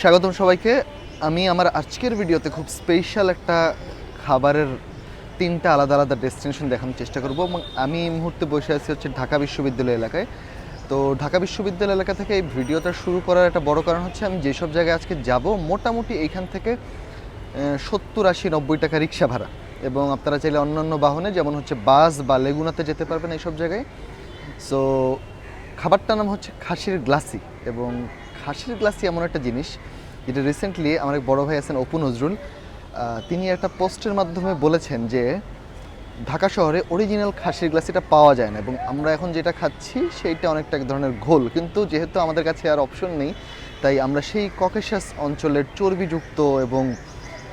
স্বাগতম সবাইকে। আমি আমার আজকের ভিডিওতে খুব স্পেশাল একটা খাবারের তিনটা আলাদা আলাদা ডেস্টিনেশন দেখানোর চেষ্টা করব এবং আমি এই মুহূর্তে বসে আছি হচ্ছে ঢাকা বিশ্ববিদ্যালয় এলাকায়। তো ঢাকা বিশ্ববিদ্যালয় এলাকা থেকে এই ভিডিওটা শুরু করার একটা বড় কারণ হচ্ছে আমি যেসব জায়গায় আজকে যাব, মোটামুটি এইখান থেকে সত্তর আশি নব্বই টাকা রিক্সা ভাড়া। এবং আপনারা চাইলে অন্যান্য বাহনে, যেমন হচ্ছে বাস বা লেগুনাতে যেতে পারবেন এইসব জায়গায়। সো খাবারটার নাম হচ্ছে খাসির গ্লাসি এবং খাসির গ্লাসি এমন একটা জিনিস, যেটা রিসেন্টলি আমার এক বড় ভাই আছেন অপু নজরুল তিনি একটা পোস্টের মাধ্যমে বলেছেন যে, ঢাকা শহরে অরিজিনাল খাসির গ্লাসিটা পাওয়া যায় না এবং আমরা এখন যেটা খাচ্ছি সেইটা অনেকটা এক ধরনের ঘোল। কিন্তু যেহেতু আমাদের কাছে আর অপশন নেই, তাই আমরা সেই ককেশাস অঞ্চলের চর্বিযুক্ত এবং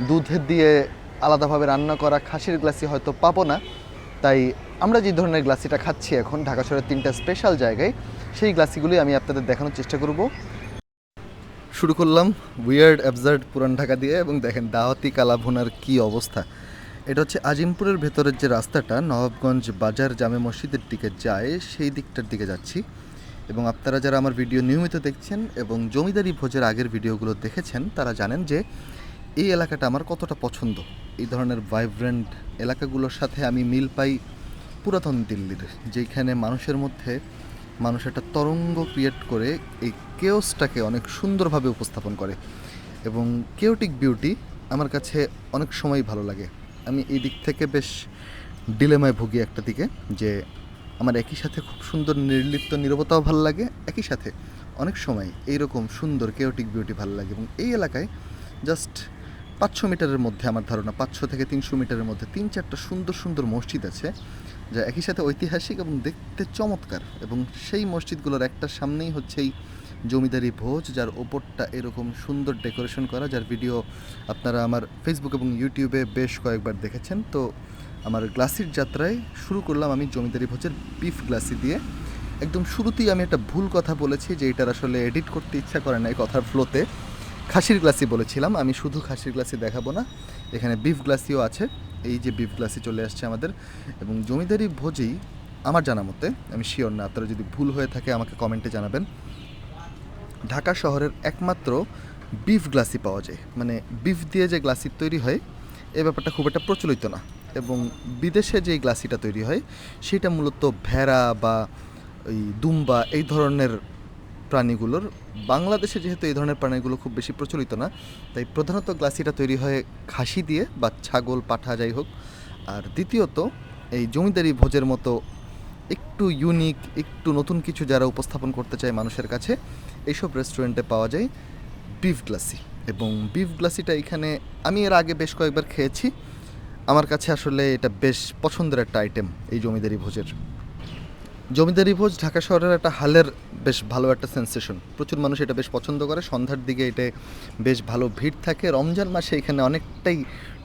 দুধের দিয়ে আলাদাভাবে রান্না করা খাসির গ্লাসি হয়তো পাবো না। তাই আমরা যে ধরনের গ্লাসিটা খাচ্ছি এখন, ঢাকা শহরের তিনটা স্পেশাল জায়গায়, সেই গ্লাসিগুলি আমি আপনাদের দেখানোর চেষ্টা করব। শুরু করলাম উইয়ার্ড অ্যাবজার্ড পুরান ঢাকা দিয়ে এবং দেখেন দাওয়াতি কালাভুনার কি অবস্থা। এটা হচ্ছে আজিমপুরের ভেতরের যে রাস্তাটা, নবাবগঞ্জ বাজার জামে মসজিদের দিকে যায়, সেই দিকটার দিকে যাচ্ছি। এবং আপনারা যারা আমার ভিডিও নিয়মিত দেখছেন এবং জমিদারি ভোজের আগের ভিডিওগুলো দেখেছেন, তারা জানেন যে এই এলাকাটা আমার কতটা পছন্দ। এই ধরনের ভাইব্রেন্ট এলাকাগুলোর সাথে আমি মিল পাই পুরাতন দিল্লির, যেখানে মানুষের মধ্যে মানুষ একটা তরঙ্গ ক্রিয়েট করে এই কেওসটাকে অনেক সুন্দরভাবে উপস্থাপন করে। এবং কেওটিক বিউটি আমার কাছে অনেক সময় ভালো লাগে। আমি এই দিক থেকে বেশ ডিলেমায় ভুগি একটা দিকে যে আমার একই সাথে খুব সুন্দর নির্লিপ্ত নীরবতাও ভালো লাগে, একই সাথে অনেক সময় এইরকম সুন্দর কেওটিক বিউটি ভালো লাগে। এবং এই এলাকায় জাস্ট পাঁচশো মিটারের মধ্যে আমার ধারণা, পাঁচশো থেকে তিনশো মিটারের মধ্যে তিন চারটা সুন্দর সুন্দর মসজিদ আছে। যা একই সাথে ঐতিহাসিক এবং দেখতে চমৎকার এবং সেই মসজিদগুলোর একটার সামনেই হচ্ছে এই জমিদারি ভোজ, যার ওপরটা এরকম সুন্দর ডেকোরেশন করা, যার ভিডিও আপনারা আমার ফেসবুক এবং ইউটিউবে বেশ কয়েকবার দেখেছেন। তো আমার গ্লাসির যাত্রায় শুরু করলাম আমি জমিদারি ভোজের বিফ গ্লাসি দিয়ে। একদম শুরুতেই আমি একটা ভুল কথা বলেছি যে এটার আসলে এডিট করতে ইচ্ছা করে না এই কথার ফ্লোতে খাসির গ্লাসি বলেছিলাম, আমি শুধু খাসির গ্লাসি দেখাবো না, এখানে বিফ গ্লাসিও আছে। এই যে বিফ গ্লাসি চলে আসছে আমাদের এবং জমিদারি ভোজেই আমার জানা মতে, আমি শিওর না, আপনারা যদি ভুল হয়ে থাকে আমাকে কমেন্টে জানাবেন। ঢাকা শহরের একমাত্র বিফ গ্লাসি পাওয়া যায়। মানে বিফ দিয়ে যে গ্লাসি তৈরি হয়, এ ব্যাপারটা খুব একটা প্রচলিত না এবং বিদেশে যে গ্লাসিটা তৈরি হয়, সেটা মূলত ভেড়া বা ওই দুম্বা এই ধরনের প্রাণীগুলোর, বাংলাদেশে যেহেতু এই ধরনের প্রাণীগুলো খুব বেশি প্রচলিত না, তাই প্রধানত গ্লাসিটা তৈরি হয় খাসি দিয়ে বা ছাগল, পাঠা যাই হোক। আর দ্বিতীয়ত, এই জমিদারি ভোজের মতো একটু ইউনিক একটু নতুন কিছু যারা উপস্থাপন করতে চায় মানুষের কাছে, এইসব রেস্টুরেন্টে পাওয়া যায় বিফ গ্লাসি এবং বিফ গ্লাসিটা এখানে আমি এর আগে বেশ কয়েকবার খেয়েছি। আমার কাছে আসলে এটা বেশ পছন্দের একটা আইটেম এই জমিদারি ভোজের। জমিদারি ভোজ ঢাকা শহরের একটা হালের বেশ ভালো একটা সেন্সেশন প্রচুর মানুষ এটা বেশ পছন্দ করে। সন্ধ্যার দিকে এটা বেশ ভালো ভিড় থাকে। রমজান মাসে এখানে অনেকটাই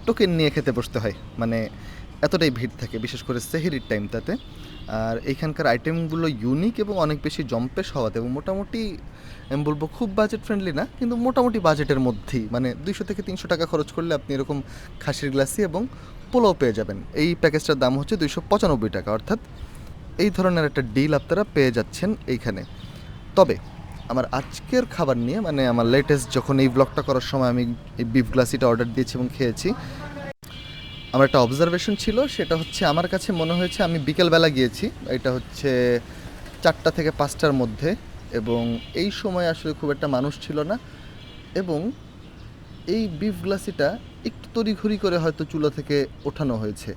টোকেন নিয়ে খেতে বসতে হয়। মানে এতটাই ভিড় থাকে, বিশেষ করে সেহেরির টাইমটাতে আর এইখানকার আইটেমগুলো ইউনিক এবং অনেক বেশি জম্পেশ হওয়াতে এবং মোটামুটি, আমি বলব খুব বাজেট ফ্রেন্ডলি না, কিন্তু মোটামুটি বাজেটের মধ্যেই। মানে দুইশো থেকে তিনশো টাকা খরচ করলে আপনি এরকম খাসির গ্লাসি এবং পোলাও পেয়ে যাবেন। এই প্যাকেজটার দাম হচ্ছে দুইশো পঁচানব্বই টাকা। অর্থাৎ এই ধরনের একটা ডিল আপনারা পেয়ে যাচ্ছেন এইখানে। তবে আমার আজকের খাবার নিয়ে মানে আমার লেটেস্ট যখন এই ব্লগটা করার সময় আমি এই বিফ গ্লাসিটা অর্ডার দিয়েছি এবং খেয়েছি, আমার একটা অবজারভেশন ছিল, সেটা হচ্ছে আমার কাছে মনে হয়েছে আমি বিকেলবেলা গিয়েছি, এটা হচ্ছে চারটা থেকে পাঁচটার মধ্যে এবং এই সময় আসলে খুব একটা মানুষ ছিল না এবং এই বিফ গ্লাসিটা একটু তড়িঘড়ি করে হয়তো চুলো থেকে ওঠানো হয়েছে।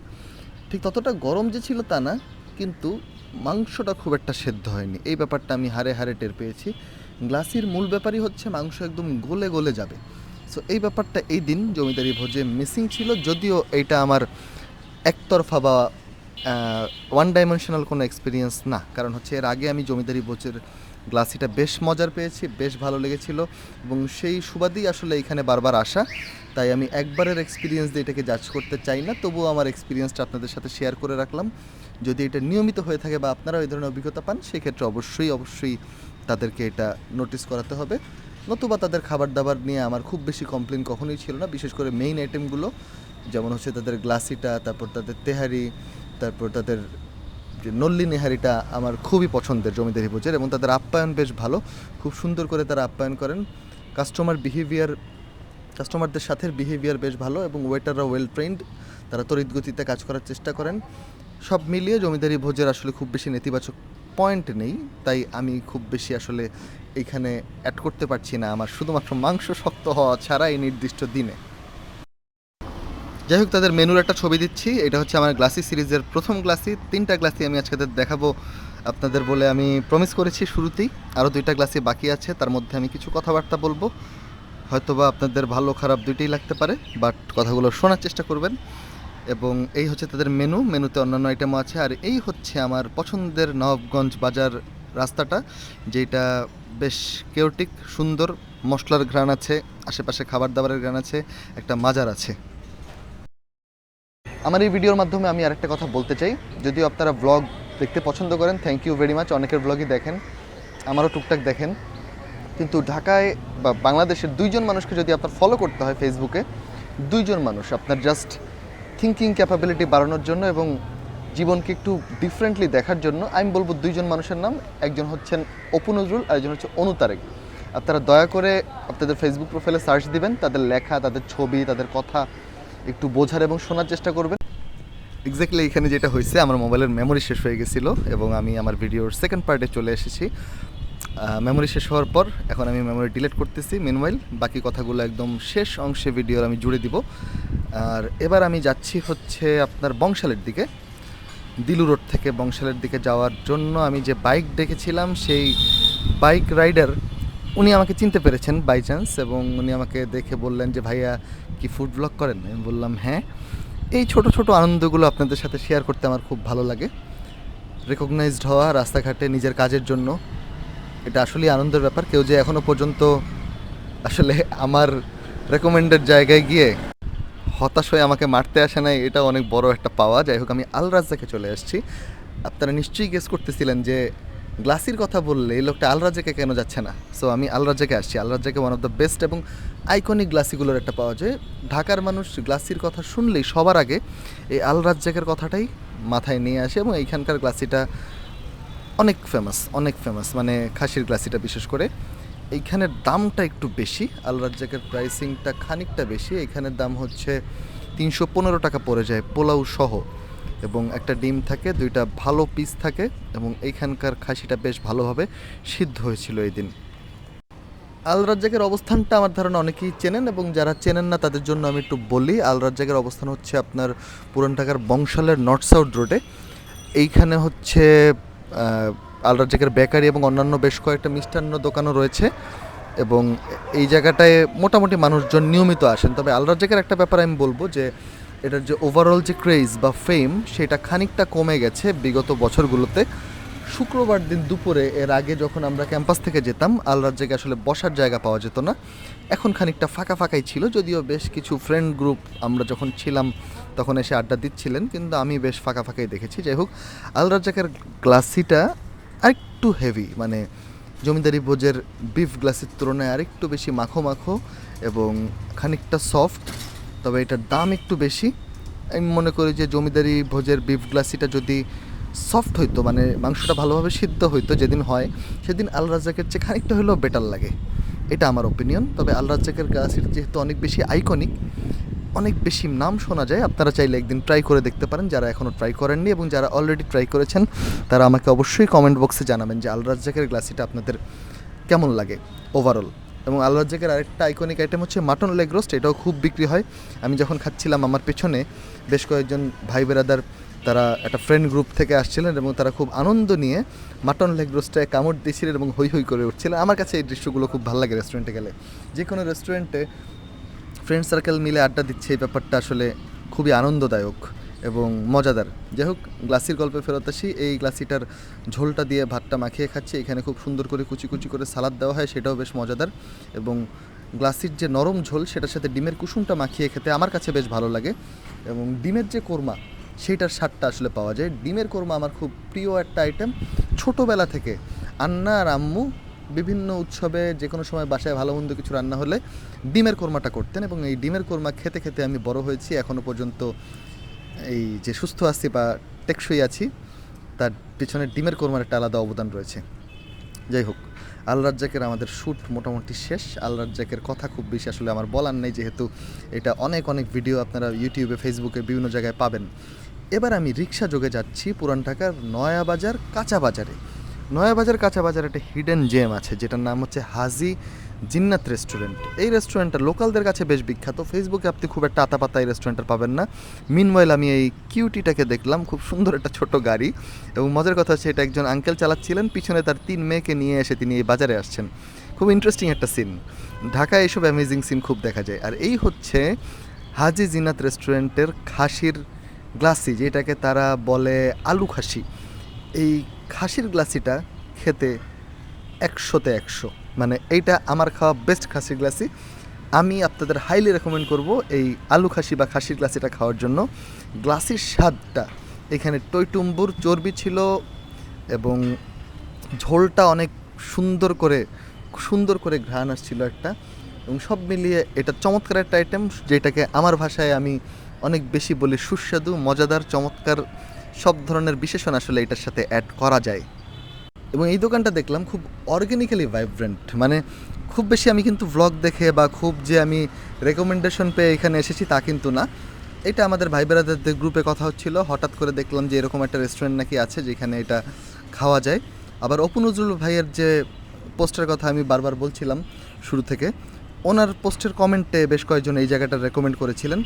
ঠিক ততটা গরম যে ছিল তা না কিন্তু মাংসটা খুব একটা সেদ্ধ হয়নি। এই ব্যাপারটা আমি হারে হারে টের পেয়েছি। গ্লাসির মূল ব্যাপারই হচ্ছে মাংস একদম গলে গলে যাবে। সো এই ব্যাপারটা এই দিন জমিদারি ভোজে মিসিং ছিল। যদিও এটা আমার একতরফা বা ওয়ান ডাইমেনশনাল কোনো এক্সপিরিয়েন্স না। কারণ হচ্ছে এর আগে আমি জমিদারি ভোজের গ্লাসিটা বেশ মজার পেয়েছি, বেশ ভালো লেগেছিল এবং সেই সুবাদেই আসলে এখানে বারবার আসা। তাই আমি একবারের এক্সপিরিয়েন্স দিয়ে এটাকে জাজ করতে চাই না। তবুও আমার এক্সপিরিয়েন্সটা আপনাদের সাথে শেয়ার করে রাখলাম। যদি এটা নিয়মিত হয়ে থাকে বা আপনারা এই ধরনের অভিজ্ঞতা পান, সেক্ষেত্রে অবশ্যই অবশ্যই তাদেরকে এটা নোটিস করাতে হবে। নতুবা তাদের খাবার দাবার নিয়ে আমার খুব বেশি কমপ্লেন কখনোই ছিল না। বিশেষ করে মেইন আইটেমগুলো যেমন হচ্ছে তাদের গ্লাসিটা তারপর তাদের তেহারি, তারপর তাদের যে নল্লী নেহারিটা আমার খুবই পছন্দের জমিদারি ভোজের এবং তাদের আপ্যায়ন বেশ ভালো। খুব সুন্দর করে তারা আপ্যায়ন করেন। কাস্টমার বিহেভিয়ার কাস্টমারদের সাথে বিহেভিয়ার বেশ ভালো এবং ওয়েটাররা ওয়েল ট্রেন্ড তারা তড়িৎ গতিতে কাজ করার চেষ্টা করেন। সব মিলিয়ে জমিদারি ভোজের আসলে খুব বেশি নেতিবাচক পয়েন্ট নেই। তাই আমি খুব বেশি আসলে এইখানে অ্যাড করতে পারছি না আমার শুধুমাত্র মাংস শক্ত হওয়া ছাড়া এই নির্দিষ্ট দিনে। যাই হোক, তাদের মেনুর একটা ছবি দিচ্ছি। এটা হচ্ছে আমার গ্লাসি সিরিজের প্রথম গ্লাসি তিনটা গ্লাসি আমি আজকে দেখাবো। আপনাদের বলে আমি প্রমিস করেছি শুরুতেই। আরও দুইটা গ্লাসি বাকি আছে। তার মধ্যে আমি কিছু কথাবার্তা বলব। হয়তোবা আপনাদের ভালো খারাপ দুইটাই লাগতে পারে বাট কথাগুলো শোনার চেষ্টা করবেন। এবং এই হচ্ছে তাদের মেনু মেনুতে অন্যান্য আইটেমও আছে। আর এই হচ্ছে আমার পছন্দের নবাবগঞ্জ বাজার রাস্তাটা, যেটা বেশ কেওটিক সুন্দর, মশলার ঘ্রাণ আছে, আশেপাশে খাবার দাবারের ঘ্রাণ আছে, একটা মাজার আছে। আমার এই ভিডিওর মাধ্যমে আমি আরেকটা কথা বলতে চাই। যদিও আপনারা ব্লগ দেখতে পছন্দ করেন থ্যাংক ইউ ভেরি মাচ অনেকের ব্লগই দেখেন, আমারও টুকটাক দেখেন। কিন্তু ঢাকায় বা বাংলাদেশের দুইজন মানুষকে যদি আপনার ফলো করতে হয় ফেসবুকে দুইজন মানুষ, আপনার জাস্ট থিঙ্কিং ক্যাপাবিলিটি বাড়ানোর জন্য এবং জীবনকে একটু ডিফারেন্টলি দেখার জন্য আমি বলব দুইজন মানুষের নাম, একজন হচ্ছেন অপু নজরুল আর একজন হচ্ছে অনু তারেক। আপনারা দয়া করে আপনাদের ফেসবুক প্রোফাইলে সার্চ দিবেন, তাদের লেখা, তাদের ছবি, তাদের কথা একটু বোঝার এবং শোনার চেষ্টা করবেন। এক্স্যাক্টলি এখানে যেটা হয়েছে, আমার মোবাইলের মেমোরি শেষ হয়ে গেছিল এবং আমি আমার ভিডিওর সেকেন্ড পার্টে চলে এসেছি। মেমোরি শেষ হওয়ার পর এখন আমি মেমোরি ডিলিট করতেছি। মিনওয়াইল বাকি কথাগুলো একদম শেষ অংশে ভিডিওর আমি জুড়ে দিব। আর এবার আমি যাচ্ছি হচ্ছে আপনার বংশালের দিকে, দিলু রোড থেকে বংশালের দিকে যাওয়ার জন্য আমি যে বাইক ডেকেছিলাম, সেই বাইক রাইডার উনি আমাকে চিনতে পেরেছেন বাই চান্স এবং উনি আমাকে দেখে বললেন যে, ভাইয়া, কি ফুড ব্লগ করেন? আমি বললাম হ্যাঁ। এই ছোট ছোট আনন্দগুলো আপনাদের সাথে শেয়ার করতে আমার খুব ভালো লাগে। রেকগনাইজড হওয়া রাস্তাঘাটে নিজের কাজের জন্য, এটা আসলেই আনন্দের ব্যাপার। কেউ যে এখনও পর্যন্ত আসলে আমার রেকমেন্ডেড জায়গায় গিয়ে হতাশ হয়ে আমাকে মারতে আসে নাই, এটা অনেক বড় একটা পাওয়া। যাই হোক, আমি আল রাজ্জাকে চলে আসছি। আপনারা নিশ্চয়ই গেস করতেছিলেন যে গ্লাসির কথা বললে এই লোকটা আল রাজ্জাকে কেন যাচ্ছে না? সো আমি আল রাজ্জাকে আসছি। আল রাজ্জাকে ওয়ান অফ দ্য বেস্ট এবং আইকনিক গ্লাসিগুলোর একটা পাওয়া যায়। ঢাকার মানুষ গ্লাসির কথা শুনলেই সবার আগে এই আল রাজ্জাকের কথাটাই মাথায় নিয়ে আসে এবং এইখানকার গ্লাসিটা অনেক ফেমাস অনেক ফেমাস মানে খাসির গ্লাসিটা বিশেষ করে। এইখানের দামটা একটু বেশি, আল রাজ্জাকের প্রাইসিংটা খানিকটা বেশি। এইখানের দাম হচ্ছে তিনশো পনেরো টাকা পড়ে যায় পোলাও সহ। এবং একটা ডিম থাকে, দুইটা ভালো পিস থাকে এবং এইখানকার খাসিটা বেশ ভালোভাবে সিদ্ধ হয়েছিল এই দিন। আল রাজ্জাকের অবস্থানটা আমার ধারণা অনেকেই চেনেন এবং যারা চেনেন না তাদের জন্য আমি একটু বলি, আল রাজ্জাকের অবস্থান হচ্ছে আপনার পুরান ঢাকার বংশালের নর্থ সাউথ রোডে। এইখানে হচ্ছে আহ, আল রাজ্জাকের বেকারি এবং অন্যান্য বেশ কয়েকটা মিষ্টান্ন দোকানও রয়েছে এবং এই জায়গাটায় মোটামুটি মানুষজন নিয়মিত আসেন। তবে আল রাজ্জাকের একটা ব্যাপার আমি বলব যে এটার যে ওভারঅল যে ক্রেজ বা ফেম সেটা খানিকটা কমে গেছে বিগত বছরগুলোতে। শুক্রবার দিন দুপুরে এর আগে যখন আমরা ক্যাম্পাস থেকে যেতাম আল রাজ্জাকে আসলে বসার জায়গা পাওয়া যেত না। এখন খানিকটা ফাঁকা ফাঁকাই ছিল যদিও বেশ কিছু ফ্রেন্ড গ্রুপ আমরা যখন ছিলাম তখন এসে আড্ডা দিচ্ছিলেন কিন্তু আমি বেশ ফাঁকা ফাঁকাই দেখেছি। যাই হোক আল রাজ্জাকের গ্লাসিটা আরেকটু হেভি মানে জমিদারি ভোজের বিফ গ্লাসের তুলনায় আরেকটু বেশি মাখো মাখো এবং খানিকটা সফট তবে এটার দাম একটু বেশি। আমি মনে করি যে জমিদারি ভোজের বিফ গ্লাসিটা যদি সফট হইতো মানে মাংসটা ভালোভাবে সিদ্ধ হইতো, যেদিন হয় সেদিন আল রাজ্জাকের চেয়ে খানিকটা হলেও বেটার লাগে। এটা আমার ওপিনিয়ন তবে আল রাজ্জাকের গ্লাসির যেহেতু অনেক বেশি আইকনিক অনেক বেশি নাম শোনা যায়। আপনারা চাইলে একদিন ট্রাই করে দেখতে পারেন, যারা এখনও ট্রাই করেননি এবং যারা অলরেডি ট্রাই করেছেন, তারা আমাকে অবশ্যই কমেন্ট বক্সে জানাবেন যে আল রাজ্জাকের গ্লাসিটা আপনাদের কেমন লাগে ওভারঅল এবং আল রাজ্জাকের আরেকটা আইকনিক আইটেম হচ্ছে মাটন লেগ রোস্ট এটাও খুব বিক্রি হয়। আমি যখন খাচ্ছিলাম আমার পেছনে, বেশ কয়েকজন ভাই বেরাদার, তারা একটা ফ্রেন্ড গ্রুপ থেকে আসছিলেন এবং তারা খুব আনন্দ নিয়ে মাটন লেগ রোস্টে কামড় দিয়েছিলেন এবং হই হই করে উঠছিলেন আমার কাছে এই দৃশ্যগুলো খুব ভালো লাগে রেস্টুরেন্টে গেলে। যে কোনো রেস্টুরেন্টে ফ্রেন্ড সার্কেল মিলে আড্ডা দিচ্ছে এই ব্যাপারটা আসলে খুবই আনন্দদায়ক এবং মজাদার। যাই হোক, গ্লাসির গল্পে ফেরত আসি। এই গ্লাসিটার ঝোলটা দিয়ে ভাতটা মাখিয়ে খাচ্ছি। এখানে খুব সুন্দর করে কুচি কুচি করে সালাদ দেওয়া হয়, সেটাও বেশ মজাদার এবং গ্লাসির যে নরম ঝোল, সেটার সাথে ডিমের কুসুমটা মাখিয়ে খেতে আমার কাছে বেশ ভালো লাগে এবং ডিমের যে কোরমা, সেইটার স্বাদটা আসলে পাওয়া যায়। ডিমের কোরমা আমার খুব প্রিয় একটা আইটেম ছোটোবেলা থেকে আন্না আর আম্মু বিভিন্ন উৎসবে যে কোনো সময় বাসায় ভালো মন্দ কিছু রান্না হলে ডিমের কোরমাটা করতেন এবং এই ডিমের কোরমা খেতে খেতে আমি বড় হয়েছি এখনও পর্যন্ত এই যে সুস্থ আছি বা টেকসই আছি, তার পিছনে ডিমের কোরমার একটা আলাদা অবদান রয়েছে। যাই হোক, আল রাজ্জাকের আমাদের শ্যুট মোটামুটি শেষ। আল রাজ্জাকের কথা খুব বেশি আসলে আমার বলার নেই, যেহেতু এটা অনেক অনেক ভিডিও আপনারা ইউটিউবে, ফেসবুকে বিভিন্ন জায়গায় পাবেন। এবার আমি রিক্সা যোগে যাচ্ছি পুরান ঢাকার নয়াবাজার কাঁচা বাজারে। নয়াবাজার কাঁচা বাজারে একটা হিডেন জেম আছে, যেটার নাম হচ্ছে হাজি জিন্নাত রেস্টুরেন্ট এই রেস্টুরেন্টটা লোকালদের কাছে বেশ বিখ্যাত। ফেসবুকে আপনি খুব একটা আতাপাতা এই রেস্টুরেন্টটা পাবেন না। মিনওয়াইল আমি এই কিউটিটাকে দেখলাম, খুব সুন্দর একটা ছোট গাড়ি এবং মজার কথা হচ্ছে, এটা একজন আঙ্কেল চালাচ্ছিলেন, পিছনে তার তিন মেয়েকে নিয়ে এসে তিনি এই বাজারে আসছেন। খুব ইন্টারেস্টিং একটা সিন ঢাকায় এইসব অ্যামেজিং সিন খুব দেখা যায়। আর এই হচ্ছে হাজি জিনাত রেস্টুরেন্টের খাসির গ্লাসি যেটাকে তারা বলে আলু খাসি। এই খাসির গ্লাসিটা খেতে একশোতে একশো। মানে এইটা আমার খাওয়া বেস্ট খাসির গ্লাসি। আমি আপনাদের হাইলি রেকমেন্ড করব এই আলু খাসি বা খাসির গ্লাসিটা খাওয়ার জন্য। গ্লাসির স্বাদটা, এখানে টইটুম্বুর চর্বি ছিল এবং ঝোলটা অনেক সুন্দর করে সুন্দর করে ঘ্রাণ আসছিল একটা। এবং সব মিলিয়ে এটা চমৎকার একটা আইটেম যেটাকে আমার ভাষায় আমি অনেক বেশি বলি সুস্বাদু, মজাদার, চমৎকার সব ধরনের বিশেষণ আসলে এটার সাথে অ্যাড করা যায়। এবং এই দোকানটা দেখলাম খুব অর্গ্যানিক্যালি ভাইব্রেন্ট মানে খুব বেশি আমি কিন্তু ভ্লগ দেখে বা খুব যে আমি রেকমেন্ডেশন পেয়ে এখানে এসেছি তা কিন্তু না। এটা আমাদের ভাই বেড়াদের গ্রুপে কথা হচ্ছিল, হঠাৎ করে দেখলাম যে এরকম একটা রেস্টুরেন্ট নাকি আছে যেখানে এটা খাওয়া যায়। আবার অপু নজরুল ভাইয়ের যে পোস্টের কথা আমি বারবার বলছিলাম শুরু থেকে, ওনার পোস্টের কমেন্টে বেশ কয়েকজন এই জায়গাটা রেকমেন্ড করেছিলেন।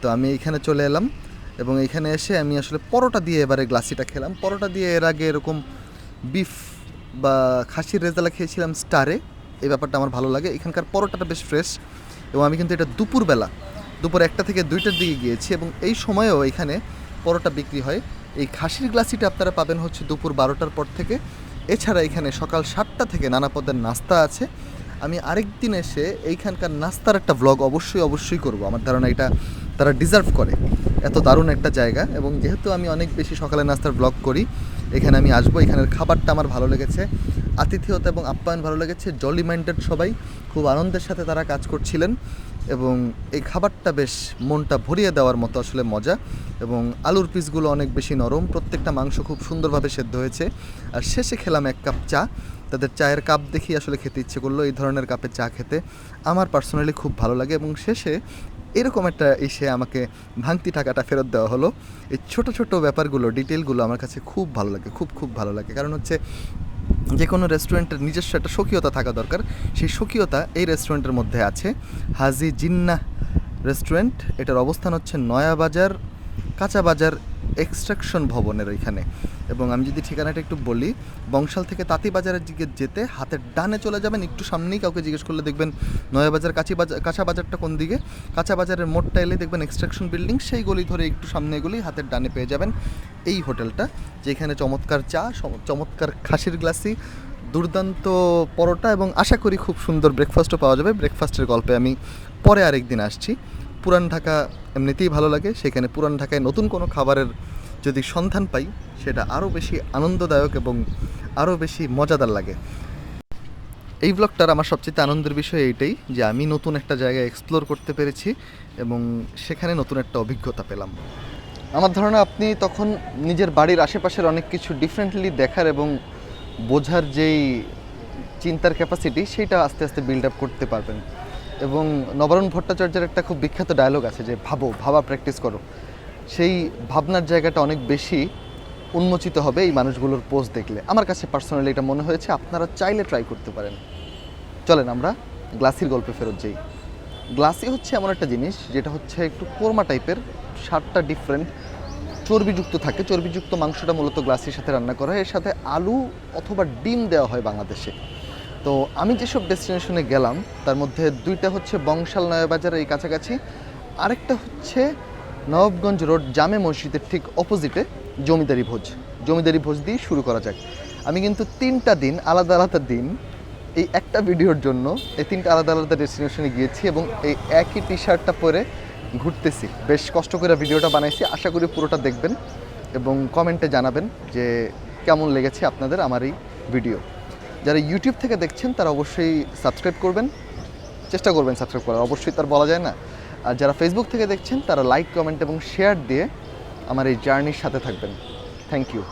তো আমি এখানে চলে এলাম। এবং এইখানে এসে আমি আসলে পরোটা দিয়ে এবারে গ্লাসিটা খেলাম। পরোটা দিয়ে এর আগে এরকম বিফ বা খাসির রেজালা খেয়েছিলাম স্টারে। এই ব্যাপারটা আমার ভালো লাগে। এখানকার পরোটাটা বেশ ফ্রেশ এবং আমি কিন্তু এটা দুপুরবেলা, দুপুর একটা থেকে দুইটার দিকে গিয়েছি এবং এই সময়েও এখানে পরোটা বিক্রি হয়। এই খাসির গ্লাসিটা আপনারা পাবেন হচ্ছে দুপুর বারোটার পর থেকে। এছাড়া এখানে সকাল সাতটা থেকে নানা পদের নাস্তা আছে। আমি আরেক দিন এসে এইখানকার নাস্তার একটা ব্লগ অবশ্যই অবশ্যই করব। আমার ধারণা এটা তারা ডিজার্ভ করে। এত দারুণ একটা জায়গা এবং যেহেতু আমি অনেক বেশি সকালে নাস্তার ব্লগ করি, এখানে আমি আসব। এখানের খাবারটা আমার ভালো লেগেছে, আতিথেয়তা এবং আপ্যায়ন ভালো লেগেছে জলি মাইন্ডেড সবাই খুব আনন্দের সাথে তারা কাজ করছিলেন এবং এই খাবারটা বেশ মনটা ভরিয়ে দেওয়ার মতো আসলে মজা এবং আলুর পিসগুলো অনেক বেশি নরম, প্রত্যেকটা মাংস খুব সুন্দরভাবে সেদ্ধ হয়েছে। আর শেষে খেলাম এক কাপ চা, তাদের চায়ের কাপ দেখি আসলে খেতে ইচ্ছে করল, এই ধরনের কাপে চা খেতে। আমার পার্সোনালি খুব ভালো লাগে এবং শেষে এরকম একটা এসে আমাকে ভাঙতি টাকাটা ফেরত দেওয়া হলো। এই ছোট ছোট ব্যাপারগুলো, ডিটেলগুলো আমার কাছে খুব ভালো লাগে, খুব খুব ভালো লাগে। কারণ হচ্ছে যে কোনো রেস্টুরেন্টের নিজস্ব একটা স্বকীয়তা থাকা দরকার। সেই স্বকীয়তা এই রেস্টুরেন্টের মধ্যে আছে। হাজি জিন্নাহ রেস্টুরেন্ট, এটার অবস্থান হচ্ছে নয়াবাজার কাঁচা বাজার এক্সট্রাকশন ভবনের ওইখানে। এবং আমি যদি ঠিকানাটা একটু বলি, বংশাল থেকে তাঁতিবাজারের দিকে যেতে হাতের ডানে চলে যাবেন, একটু সামনেই কাউকে জিজ্ঞেস করলে দেখবেন নয়াবাজার কাঁচি বাজার কাঁচা বাজারটা কোন দিকে? কাঁচা বাজারের মোড়টা এলে দেখবেন এক্সট্রাকশন বিল্ডিং সেই গলি ধরে একটু সামনে গলি হাতের ডানে পেয়ে যাবেন। এই হোটেলটা, যেখানে চমৎকার চা চমৎকার খাসির গ্লাসি, দুর্দান্ত পরোটা এবং আশা করি খুব সুন্দর ব্রেকফাস্টও পাওয়া যাবে। ব্রেকফাস্টের গল্পে আমি পরে আরেকদিন আসছি। পুরান ঢাকা এমনিতেই ভালো লাগে, সেখানে পুরান ঢাকায় নতুন কোনো খাবারের যদি সন্ধান পাই, সেটা আরও বেশি আনন্দদায়ক এবং আরও বেশি মজাদার লাগে। এই ব্লগটার আমার সবচেয়ে আনন্দের বিষয় এইটাই যে আমি নতুন একটা জায়গায় এক্সপ্লোর করতে পেরেছি এবং সেখানে নতুন একটা অভিজ্ঞতা পেলাম। আমার ধারণা আপনি তখন নিজের বাড়ির আশেপাশের অনেক কিছু ডিফারেন্টলি দেখার এবং বোঝার যেই চিন্তার ক্যাপাসিটি সেটা আস্তে আস্তে বিল্ড আপ করতে পারবেন। এবং নবরণ ভট্টাচার্যের একটা খুব বিখ্যাত ডায়লগ আছে যে, ভাবো, ভাবা প্র্যাকটিস করো। সেই ভাবনার জায়গাটা অনেক বেশি উন্মোচিত হবে এই মানুষগুলোর পোস্ট দেখলে। আমার কাছে পার্সোনালি এটা মনে হয়েছে, আপনারা চাইলে ট্রাই করতে পারেন। চলেন আমরা গ্লাসির গল্পে ফেরত যাই। গ্লাসি হচ্ছে এমন একটা জিনিস, যেটা হচ্ছে একটু কোরমা টাইপের স্বাদটা ডিফারেন্ট চর্বিযুক্ত থাকে। চর্বিযুক্ত মাংসটা মূলত গ্লাসির সাথে রান্না করা হয়। এর সাথে আলু অথবা ডিম দেওয়া হয় বাংলাদেশে। তো আমি যেসব ডেস্টিনেশনে গেলাম, তার মধ্যে দুইটা হচ্ছে বংশাল নয়াবাজার এই কাছাকাছি। আরেকটা হচ্ছে নবাবগঞ্জ রোড জামে মসজিদের ঠিক অপোজিটে জমিদারি ভোজ। জমিদারি ভোজ দিয়ে শুরু করা যাক। আমি কিন্তু তিনটা দিন, আলাদা আলাদা দিন, এই একটা ভিডিওর জন্য এই তিনটা আলাদা আলাদা ডেস্টিনেশনে গিয়েছি এবং এই একই টি শার্টটা পরে ঘুরতেছি। বেশ কষ্ট করে ভিডিওটা বানাইছি। আশা করি পুরোটা দেখবেন এবং কমেন্টে জানাবেন যে কেমন লেগেছে আপনাদের আমার এই ভিডিও। যারা ইউটিউব থেকে দেখছেন তারা অবশ্যই সাবস্ক্রাইব করবেন। চেষ্টা করবেন সাবস্ক্রাইব করার। অবশ্যই তার বলা যায় না। আর যারা ফেসবুক থেকে দেখছেন, তারা লাইক কমেন্ট এবং শেয়ার দিয়ে আমার এই জার্নির সাথে থাকবেন। Thank you